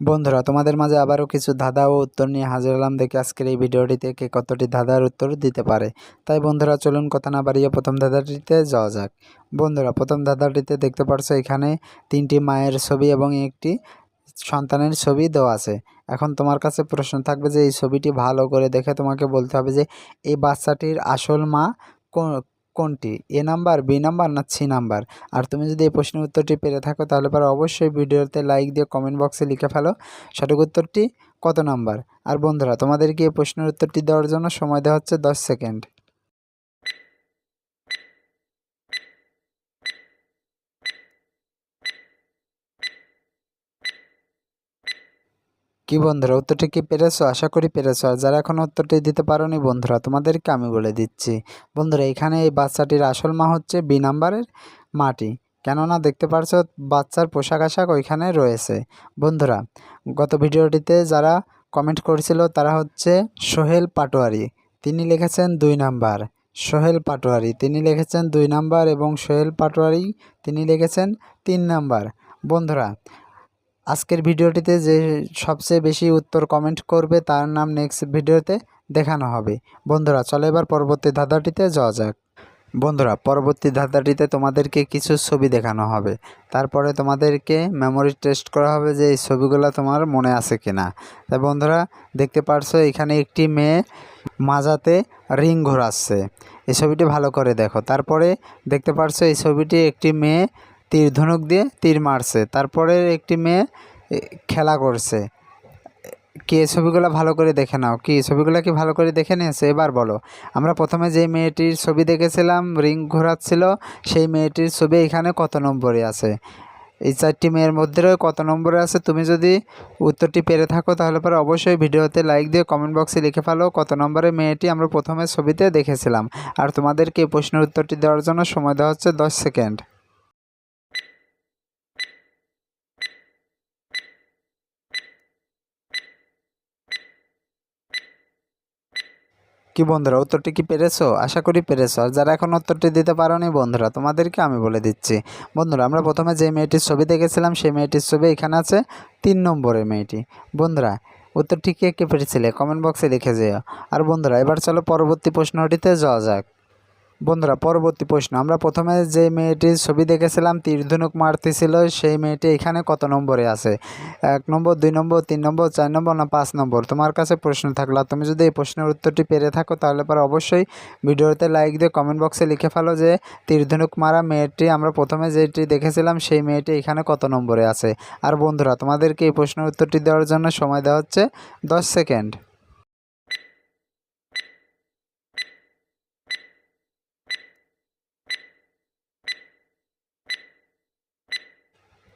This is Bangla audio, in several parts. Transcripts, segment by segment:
বন্ধুরা, তোমাদের মাঝে আবারও কিছু ধাঁধা ও উত্তর নিয়ে হাজির হলাম। দেখে আজকের এই ভিডিওটিতে কে কতটি ধাঁধার উত্তর দিতে পারে। তাই বন্ধুরা, চলুন কথা না বাড়িয়ে প্রথম ধাঁধাটিতে যাওয়া যাক। বন্ধুরা, প্রথম ধাঁধাটিতে দেখতে পারছ, এখানে তিনটি মায়ের ছবি এবং একটি সন্তানের ছবি দেওয়া আছে। এখন তোমার কাছে প্রশ্ন থাকবে যে, এই ছবিটি ভালো করে দেখে তোমাকে বলতে হবে যে, এই বাচ্চাটির আসল মা কোনটি? এ নাম্বার, বি নাম্বার না সি নাম্বার? আর তুমি যদি এই প্রশ্নের উত্তরটি পেরে থাকো, তাহলে পরে অবশ্যই ভিডিওতে লাইক দিয়ে কমেন্ট বক্সে লিখে ফেলো। সঠিক উত্তরটি কত নাম্বার? আর বন্ধুরা তোমাদেরকে এই প্রশ্নের উত্তরটি দেওয়ার জন্য সময় দেওয়া হচ্ছে দশ সেকেন্ড? কি বন্ধুরা, উত্তরটি কি পেরেছ? আশা করি পেরেছ। আর যারা এখন উত্তরটি দিতে পারোনি বন্ধুরা, তোমাদেরকে আমি বলে দিচ্ছি। বন্ধুরা, এখানে এই বাচ্চাটির আসল মা হচ্ছে বি নাম্বারের মাটি। কেননা দেখতে পারছ, বাচ্চার পোশাক আশাক ওইখানে রয়েছে। বন্ধুরা, গত ভিডিওটিতে যারা কমেন্ট করেছিল, তারা হচ্ছে সোহেল পাটোয়ারি। তিনি লিখেছেন দুই নাম্বার। সোহেল পাটোয়ারি, তিনি লিখেছেন দুই নাম্বার এবং সোহেল পাটোয়ারি, তিনি লিখেছেন তিন নাম্বার। বন্ধুরা আজকের ভিডিওটিতে যে সবচেয়ে বেশি উত্তর কমেন্ট করবে তার নাম নেক্সট ভিডিওতে দেখানো হবে। বন্ধুরা, চলো এবার পরবর্তী ধাঁধাটিতে যাওয়া যাক। বন্ধুরা, পরবর্তী ধাঁধাটিতে তোমাদেরকে কিছু ছবি দেখানো হবে। তারপরে তোমাদেরকে মেমোরি টেস্ট করা হবে যে এই ছবিগুলো তোমার মনে আছে কিনা। তাই বন্ধুরা, দেখতে পারছ এখানে একটি মেয়ে মাজাতে রিং ঘোরাচ্ছে। এই ছবিটি ভালো করে দেখো। তারপরে দেখতে পারছ এই ছবিটি একটি মেয়ে তীর ধনুক দিয়ে তীর মারছে। তারপরে একটি মেয়ে খেলা করছে। কে ছবিগুলো ভালো করে দেখে নাও। কি, ছবিগুলো কি ভালো করে দেখে নিয়েছে? এবার বলো। আমরা প্রথমে যে মেয়েটির ছবি দেখেছিলাম, রিং ঘোরাচ্ছিল, সেই মেয়েটির ছবি এখানে কত নম্বরে আছে? এই চারটি মেয়ের মধ্যে কত নম্বরে আছে? তুমি যদি উত্তরটি পেরে থাকো, তাহলে পরে অবশ্যই ভিডিওতে লাইক দিয়ে কমেন্ট বক্সে লিখে ফেলো কত নম্বরে মেয়েটি আমরা প্রথমে ছবিতে দেখেছিলাম। আর তোমাদেরকে প্রশ্নের উত্তরটি দেওয়ার জন্য সময় দেওয়া হচ্ছে দশ সেকেন্ড। কি বন্ধুরা, উত্তরটি কি পেরেছ? আশা করি পেরেছ। আর যারা এখন উত্তরটি দিতে পারোনি বন্ধুরা, তোমাদেরকে আমি বলে দিচ্ছি। বন্ধুরা, আমরা প্রথমে যে মেয়েটির ছবি দেখেছিলাম, সেই মেয়েটির ছবি এখানে আছে তিন নম্বরের মেয়েটি। বন্ধুরা, উত্তরটি কে কে পেরেছিলে? কমেন্ট বক্সে লিখে যেও। আর বন্ধুরা, এবার চলো পরবর্তী প্রশ্নটিতে যাওয়া যাক। বন্ধুরা, পরবর্তী প্রশ্ন। আমরা প্রথমে যে মেয়েটির ছবি দেখেছিলাম তীর ধনুক মারতেছিল, সেই মেয়েটি এখানে কত নম্বরে আছে? এক নম্বর, দুই নম্বর, তিন নম্বর, চার নম্বর না পাঁচ নম্বর? তোমার কাছে প্রশ্ন থাকল। তুমি যদি এই প্রশ্নের উত্তরটি পেরে থাকো, তাহলে পরে অবশ্যই ভিডিওতে লাইক দিয়ে কমেন্ট বক্সে লিখে ফেলো যে তীর ধনুক মারা মেয়েটি। আমরা প্রথমে যেটি দেখেছিলাম, সেই মেয়েটি এখানে কত নম্বরে আছে? আর বন্ধুরা, তোমাদেরকে এই প্রশ্নের উত্তরটি দেওয়ার জন্য সময় দেওয়া হচ্ছে দশ সেকেন্ড।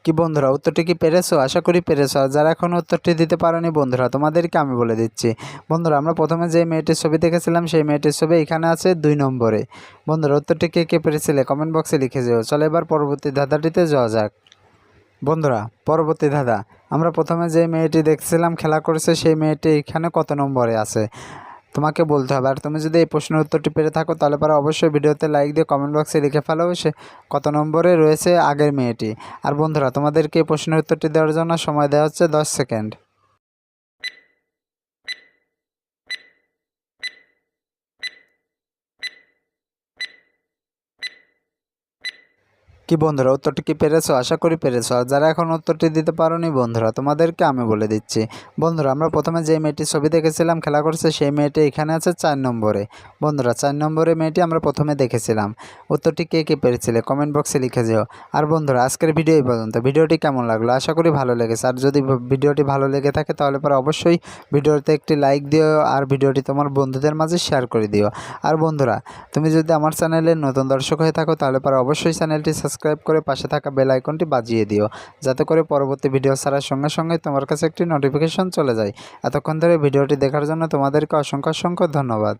কি বন্ধুরা, উত্তরটি কি পেরেছ? আশা করি পেরেছ। আর যারা এখন উত্তরটি দিতে পারোনি বন্ধুরা, তোমাদেরকে আমি বলে দিচ্ছি। বন্ধুরা, আমরা প্রথমে যে মেয়েটির ছবি দেখেছিলাম, সেই মেয়েটির ছবি এখানে আছে দুই নম্বরে। বন্ধুরা, উত্তরটি কে কে পেরেছিলে কমেন্ট বক্সে লিখে যেও। চলো এবার পরবর্তী ধাঁধাটিতে যাওয়া যাক। বন্ধুরা, পরবর্তী ধাঁধা। আমরা প্রথমে যে মেয়েটি দেখছিলাম, খেলা করেছে, সেই মেয়েটি এখানে কত নম্বরে আছে? তোমাকে বলতে হবে। আর তুমি যদি এই প্রশ্নের উত্তরটি পেরে থাকো, তাহলে পরে অবশ্যই ভিডিওতে লাইক দিয়ে কমেন্ট বক্সে লিখে ফেলো সে কত নম্বরে রয়েছে আগের মেয়েটি। আর বন্ধুরা, তোমাদেরকে এই প্রশ্নের উত্তরটি দেওয়ার জন্য সময় দেওয়া হচ্ছে দশ সেকেন্ড। কি বন্ধুরা উত্তরটি কি পেরেছ? আশা করি পেরেছ। আর যারা এখন উত্তরটি দিতে পারোনি বন্ধুরা, তোমাদেরকে আমি বলে দিচ্ছি। বন্ধুরা, আমরা প্রথমে যে মেয়েটির ছবি দেখেছিলাম, খেলা করছে, সেই মেয়েটি এখানে আছে চার নম্বরে। বন্ধুরা, চার নম্বরে মেয়েটি আমরা প্রথমে দেখেছিলাম। উত্তরটি কে কে পেরেছিলে? কমেন্ট বক্সে লিখে যেও। আর বন্ধুরা, আজকের ভিডিও এই পর্যন্ত। ভিডিওটি কেমন লাগল? আশা করি ভালো লেগেছে। আর যদি ভিডিওটি ভালো লেগে থাকে, তাহলে পরে অবশ্যই ভিডিওতে একটি লাইক দিও আর ভিডিওটি তোমার বন্ধুদের মাঝে শেয়ার করে দিও। আর বন্ধুরা, তুমি যদি আমার চ্যানেলে নতুন দর্শক হয়ে থাকো, তাহলে পরে অবশ্যই চ্যানেলটি সাবস্ক্রাইব করে পাশে থাকা বেল আইকনটি বাজিয়ে দিও। যাতে করে পরবর্তী ভিডিও ছাড়ার সঙ্গে সঙ্গে তোমার কাছে একটি নোটিফিকেশন চলে যায়। এতক্ষণ ধরে ভিডিওটি দেখার জন্য তোমাদেরকে অসংখ্য অসংখ্য ধন্যবাদ।